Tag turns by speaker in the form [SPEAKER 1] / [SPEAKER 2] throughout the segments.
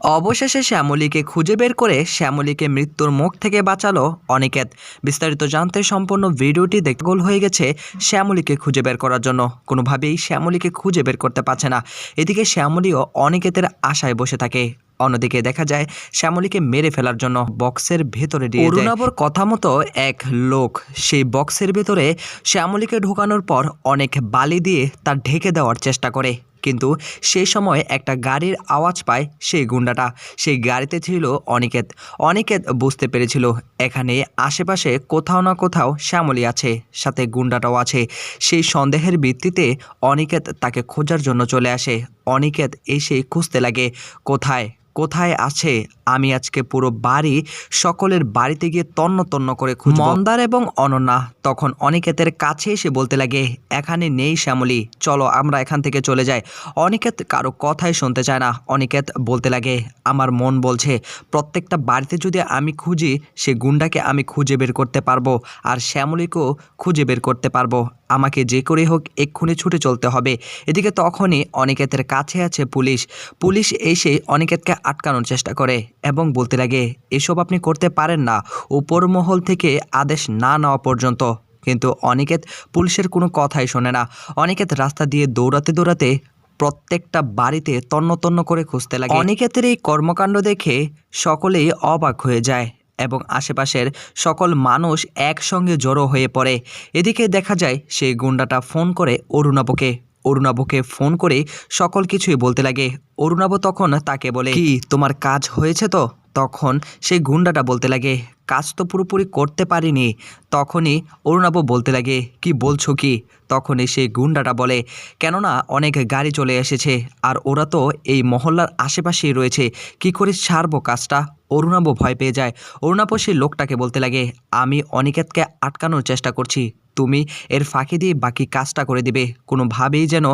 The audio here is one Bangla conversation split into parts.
[SPEAKER 1] অবশেষে শ্যামলীকে খুঁজে বের করে শ্যামলীকে মৃত্যুর মুখ থেকে বাঁচালো অনিকেত। বিস্তারিত জানতে সম্পূর্ণ ভিডিওটি দেখতে গোল হয়ে গেছে শ্যামলীকে খুঁজে বের করার জন্য। কোনোভাবেই শ্যামলীকে খুঁজে বের করতে পারছে না। এদিকে শ্যামলীও অনিকেতের আশায় বসে থাকে। অন্যদিকে দেখা যায় শ্যামলীকে মেরে ফেলার জন্য বক্সের ভেতরে দিয়ে অরুণাবর কথা মতো এক লোক। সেই বক্সের ভেতরে শ্যামলীকে ঢোকানোর পর অনেক বালি দিয়ে তার ঢেকে দেওয়ার চেষ্টা করে। কিন্তু সেই সময় একটা গাড়ির আওয়াজ পায় সেই গুন্ডাটা। সেই গাড়িতে ছিল অনিকেত। অনিকেত বুঝতে পেরেছিল, এখানে আশেপাশে কোথাও না কোথাও শ্যামলী আছে, সাথে গুন্ডাটাও আছে। সেই সন্দেহের ভিত্তিতে অনিকেত তাকে খোঁজার জন্য চলে আসে। অনিকেত এসে খুঁজতে লাগে, কোথায়? কোথায় আছে? আমি আজকে পুরো বাড়ি সকলের বাড়িতে গিয়ে তন্ন তন্ন করে খুঁজব। মন্দার এবং অনন্যা তখন অনিকেতের কাছে এসে বলতে লাগে, এখানে নেই শ্যামলী, চলো আমরা এখান থেকে চলে যাই। অনিকেত কারও কথাই শুনতে চায় না। অনিকেত বলতে লাগে, আমার মন বলছে, প্রত্যেকটা বাড়িতে যদি আমি খুঁজি, সে গুন্ডাকে আমি খুঁজে বের করতে পারব আর শ্যামলীকেও খুঁজে বের করতে পারব। আমাকে যে করে হোক এক্ষুনি ছুটে চলতে হবে। এদিকে তখনই অনিকেতের কাছে আছে পুলিশ। পুলিশ এসে অনিকেতকে আটকানোর চেষ্টা করে এবং বলতে লাগে, এসব আপনি করতে পারেন না। উপর মহল থেকে আদেশ না নেওয়া পর্যন্ত। কিন্তু অনিকেত পুলিশের কোনো কথাই শোনে না। অনিকেত রাস্তা দিয়ে দৌড়াতে দৌড়াতে প্রত্যেকটা বাড়িতে তন্ন করে খুঁজতে লাগে। অনিকেতের এই কর্মকাণ্ড দেখে সকলেই অবাক হয়ে যায় এবং আশেপাশের সকল মানুষ একসঙ্গে জড়ো হয়ে পড়ে। এদিকে দেখা যায় সেই গুন্ডাটা ফোন করে অরুণাবকে। অরুণাবকে ফোন করে সকল কিছুই বলতে লাগে। অরুণাব তখন তাকে বলে কি? তোমার কাজ হয়েছে তো? তখন সেই গুন্ডাটা বলতে লাগে, কাজ তো পুরোপুরি করতে পারিনি। তখনই অরুণাব বলতে লাগে, কি বলছো কি? তখনই সেই গুন্ডাটা বলে, কেননা অনেক গাড়ি চলে এসেছে, আর ওরা তো এই মহল্লার আশেপাশেই রয়েছে। কি করে ছাড়বো কাজটা? অরুণাব ভয় পেয়ে যায়। অরুণাব সেই লোকটাকে বলতে লাগে, আমি অনিকেতকে আটকানোর চেষ্টা করছি। তুমি এর ফাঁকি দিয়ে বাকি কাজটা করে দিবে। কোনোভাবেই যেন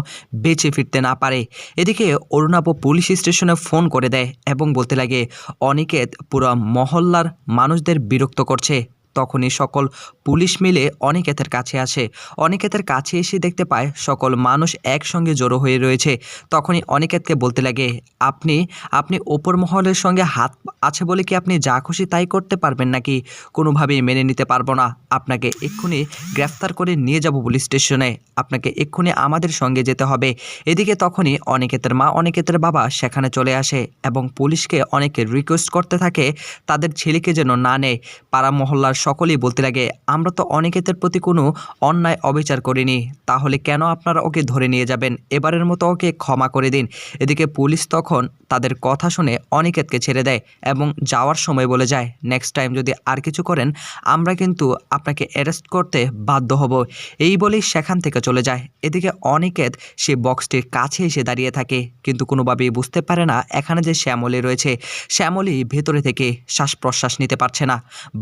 [SPEAKER 1] বেঁচে ফিরতে না পারে। এদিকে অরুণাপ পুলিশ স্টেশনে ফোন করে দেয় এবং বলতে লাগে, অনিকেত পুরো মহল্লার মানুষদের বিরক্ত করছে। তখনই সকল পুলিশ মিলে অনিকেতের কাছে আসে। অনিকেতের কাছে এসে দেখতে পায় সকল মানুষ একসঙ্গে জড়ো হয়ে রয়েছে। তখনই অনিকেতকে বলতে লাগে, আপনি আপনি ওপর মহলের সঙ্গে হাত আছে বলে কি আপনি যা খুশি তাই করতে পারবেন নাকি? কোনোভাবেই মেনে নিতে পারব না। আপনাকে এক্ষুনি গ্রেফতার করে নিয়ে যাব পুলিশ স্টেশনে। আপনাকে এক্ষুনি আমাদের সঙ্গে যেতে হবে। এদিকে তখনই অনিকেতের মা, অনিকেতের বাবা সেখানে চলে আসে এবং পুলিশকে অনেকে রিকোয়েস্ট করতে থাকে, তাদের ছেলেকে যেন না নেয়। পাড়া মহল্লার সকলেই বলতে লাগে, আমরা তো অনিকেতের প্রতি কোনো অন্যায় অবিচার করিনি। তাহলে কেন আপনারা ওকে ধরে নিয়ে যাবেন? এবারের মতো ওকে ক্ষমা করে দিন। এদিকে পুলিশ তখন তাদের কথা শুনে অনিকেতকে ছেড়ে দেয় এবং যাওয়ার সময় বলে যায় নেক্সট টাইম যদি আর কিছু করেন, আমরা কিন্তু আপনাকে অ্যারেস্ট করতে বাধ্য হব। এই বলেই সেখান থেকে চলে যায়। এদিকে অনিকেত সে বক্সটির কাছে এসে দাঁড়িয়ে থাকে, কিন্তু কোনোভাবেই বুঝতে পারে না এখানে যে শ্যামলী রয়েছে। শ্যামলী ভেতরে থেকে শ্বাস প্রশ্বাস নিতে পারছে না।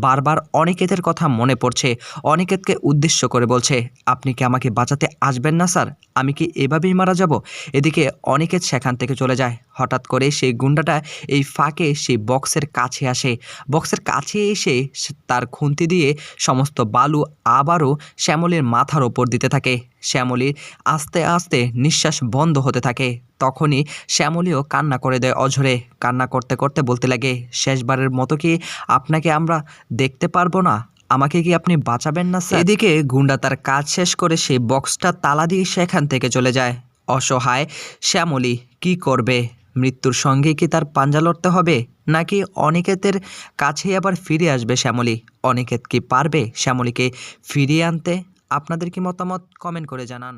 [SPEAKER 1] বারবার অনিকেতের কথা মনে পড়ছে। অনিকেতকে উদ্দেশ্য করে বলছে, আপনি কি আমাকে বাঁচাতে আসবেন না, স্যার? আমি কি এভাবেই মারা যাব? এদিকে অনিকেত সেখান থেকে চলে যায়। হঠাৎ করে সেই গুন্ডাটা এই ফাঁকে সেই বক্সের কাছে আসে। বক্সের কাছে এসে তার খুন্তি দিয়ে সমস্ত বালু আবারও শ্যামলের মাথার ওপর দিতে থাকে। শ্যামলীর আস্তে আস্তে নিঃশ্বাস বন্ধ হতে থাকে। তখনই শ্যামলীও কান্না করে দেয় অঝরে। কান্না করতে করতে বলতে লাগে, শেষবারের মতো কি আপনাকে আমরা দেখতে পারব না? আমাকে কি আপনি বাঁচাবেন না এদিকে গুন্ডা তার কাজ শেষ করে সেই বক্সটা তালা দিয়ে সেখান থেকে চলে যায়। অসহায় শ্যামলী কি করবে? মৃত্যুর সঙ্গে কি তার পাঞ্জা লড়তে হবে? নাকি অনিকেতের কাছে আবার ফিরে আসবে শ্যামলী? অনিকেত কি পারবে শ্যামলীকে ফিরিয়ে আনতে? আপনাদের কি মতামত কমেন্ট করে জানান।